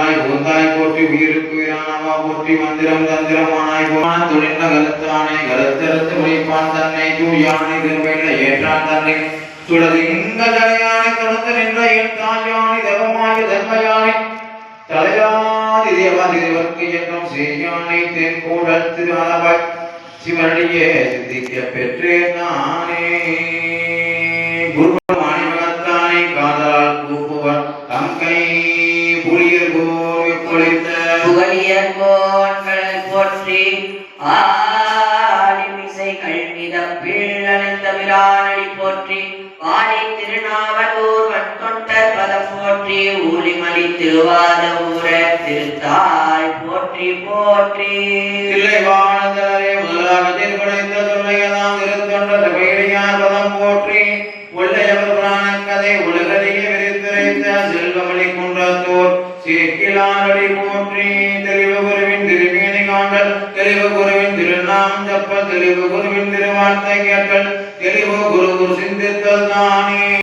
உள்ளாய் உந்தாய் போற்றி உயிருக்கு உயிரானவா போற்றி மந்திரம் தந்திரமானாய் போன துணிந்த கருத்தானே கருத்தறுத்து உழைப்பான் தன்னை தூயானை திருமையில ஏற்றான் தன்னை. சுடது இந்த தலையானை தொடர்ந்து நின்ற ஏற்றான் யானை தவமாய தர்மயானை. தலையாதி தேவாதி தேவர்க்கு எண்ணம் செய்யானை தென்கூடல் திருவாய் சிவனடியே சிந்திக்க பெற்றேன் நானே. குருமானி மகத்தானை காதலால் கூப்புவர் தங்கை புலியர் போய் பொழித்த புகழியர் போன்கள் போற்றி ஆலிமிசை கல்வித பிள்ளனைத்த விரானடி போற்றி வாணி திருநாவலூர் வன்கொண்டர் பதம் போற்றி ஊழிமலி திருவாத ஊர போற்றி போற்றி. பதம் போற்றி குன்றத்தோர் சேக்கிலாரடி போற்றி தெளிவு குருவின் திருமேனி காண்டல் தெளிவு குருவின் திருநாம் ஜப்ப தெளிவு குருவின் திருவார்த்தை கேட்டல் தெளிவு குரு குரு சிந்தித்தல் தானே.